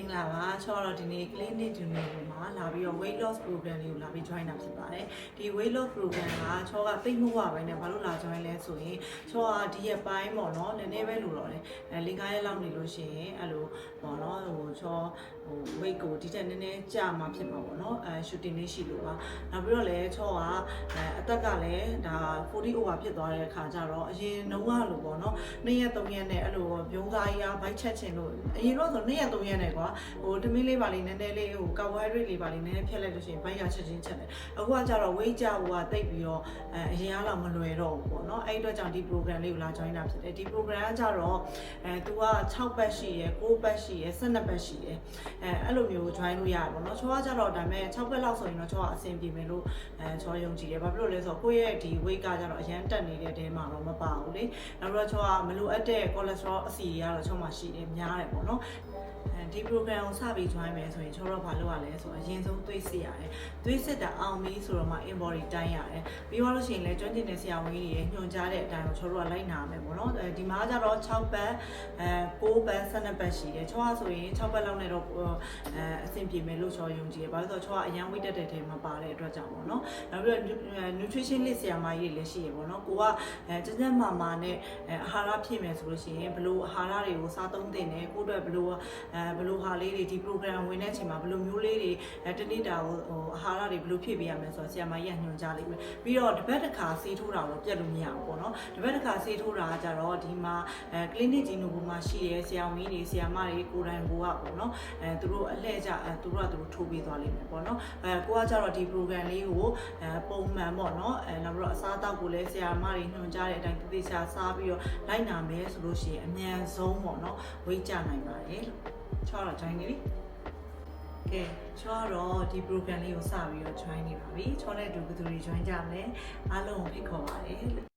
င်္ဂလာပါချောတော့ဒီနေ့ clinic junior မှာလာပြီးတော့ weight loss program လေးကိုလာပြီး join တာဖြစ်ပါတယ်ဒီ weight loss program ကချောကသိမ့်မှုပါပဲねဘာလို့လာ join လဲဆိုရင်ချောကဒီရက်ပိုင်းပေါ့နော်နည်းနည်းပဲလို့တော့လေအဲ၄၅ရက်လောက်နေလို့ရှိရင်အဲ့လိုပေါ့နော်ဟိုချော ဟို weight ကိုဒီတက်နည်းနည်းကြာမှာဖြစ်မှာပေါ့နော်အဲ shooting လေးရှိလို့ပါနောက်ပြီးတော့လည်းချောကအဲအသက်ကလည်းဒါ40 over ဖြစ်သွားတဲ့အခါကျတော့အရင်နှုံးကလို့ပေါ့နော်နေ့ရက်၃ရက်နဲ့အဲ့လိုပြုံးစားကြီးအားဘိုက်ချက်ချင်လို့အရင်တော့ဆိုနေ့ရက်၃ရက်နဲ့ကွာဟိုတမင်းလေးပါလေးနည်းနည်းလေးဟိုကာဘိုဟိုက်ဒရိတ်လေးပါလေးနည်းနည်းဖြတ်လိုက်လို့ရှိရင်ဘိုက်ကချက်ချင်းချက်တယ်အခုကကြတော့ weight ကြဟိုကတိတ်ပြီးတော့အဲအရင်ကတော့မလွယ်တော့ဘူးပေါ့နော်အဲ့ဒီအတွက်ကြောင့်ဒီ program လေးကိုလာ join တာဖြစ်တယ်ဒီ program ကကြတော့အဲ तू က6ပတ်ရှိရယ်9ပတ်ရှိရယ်12ပတ်ရှိရယ်အဲအဲ့လိုမျိုး join လို့ရတယ်ပေါ့နော်ချောကကြတော့ဒါပေမဲ့6ပတ်လောက်ဆိုရင်တော့ချောကအဆင်ပြေမယ်လို့အဲချောယုံကြည်တယ်ဘာဖြစ်လို့လဲဆိုတော့ကိုယ့်ရဲ့ဒီ weight ကကြတော့အရန်တက်နေတဲ့တဲမှာတော့မပါဘူးလေနောက်တော့ချောကမလိုအပ်တဲ့ cholesterol အဆီတွေကတော့ချောမှာရှိတယ်များတယ်ပေါ့နော်အဲဒီ program ကိုစပြီး join မယ်ဆိုရင်ချောတော့ဘာလုပ်ရလဲဆိုတော့အရင်ဆုံးသွေးစစ်ရတယ်သွေးစစ်တာအောင်ပြီဆိုတော့မှ in body တိုင်းရတယ်ပြီးတော့လို့ရှိရင်လည်းကျွမ်းကျင်တဲ့ဆရာဝန်ကြီးတွေညွှန်ကြားတဲ့အတိုင်းကိုချောတို့ကလိုက်နာရမယ်ပေါ့နော်အဲဒီမှာကျတော့6ပတ်အဲ9ပတ်12ပတ်ရှိတယ်ချောကဆိုရင်6ပတ်လောက်နဲ့တော့အဲအဆင်ပြေမယ်လို့ချောယုံကြည်တယ်ဘာလို့လဲဆိုတော့ချောကအရန်ဝိတ်တက်တဲ့ထဲမှာပါတဲ့အတွက်ကြောင့်ပေါ့နော်နောက်ပြီးတော့ nutrition list ဆရာမကြီးတွေလည်းရှိရပေါ့နော်ကိုကအဲကျန်းကျန်းမာမာနဲ့အဲအာဟာရဖြည့်မယ်ဆိုလို့ရှိရင်ဘလို့အာဟာရတွေကိုစားသုံးသင့်တယ်ကိုယ့်အတွက်ဘလို့အဲဘလို့ဟာလေးတွေဒီ program ဝင်တဲ့အချိန်မှာဘလို့မျိုးလေးတွေအဲတနေ့တာကိုဟိုအာဟာရတွေဘလို့ဖြည့်ပေးရမယ်ဆိုတော့ဆရာမကြီးကညွှန်ကြားလိမ့်မယ်ပြီးတော့တစ်ပတ်တစ်ခါဆေးထိုးတာတော့ပြတ်လို့မရဘူးပေါ့နော်တစ်ပတ်တစ်ခါဆေးထိုးတာကကြတော့ဒီမှာအဲ clinic ကြီးနိုဘူမှာရှိတဲ့ဆရာဝန်ကြီးတွေဆရာမတွေကိုယ်တိုင်ကိုကပေါ့နော်အဲသူတို့အလှည့်ကြအဲသူတို့ကသူတို့ထိုးပေးသွားလိမ့်မယ်ပေါ့နော်အဲကိုကကြတော့ဒီ program လေးကိုအဲပုံမှန်ပေါ့နော်အဲနောက်ပြီးတော့အစားအသောက်ကိုလည်းဆရာမတွေညွှန်ကြားတဲ့အတိုင်းတည်တည်ချာစားပြီးတော့လိုက်နာမယ်ဆိုလို့ရှိရင်အမြန်ဆုံးပေါ့နော်ဝိတ်ကြနိုင်ပါတယ်လို့ချောတော့ join နေပြီကဲချောတော့ဒီ program လေးကိုစပြီးတော့ join နေပါပြီချောနဲ့အတူဘယ်သူတွေ join ကြမလဲအားလုံးကိုဖိတ်ခေါ်ပါတယ်လို့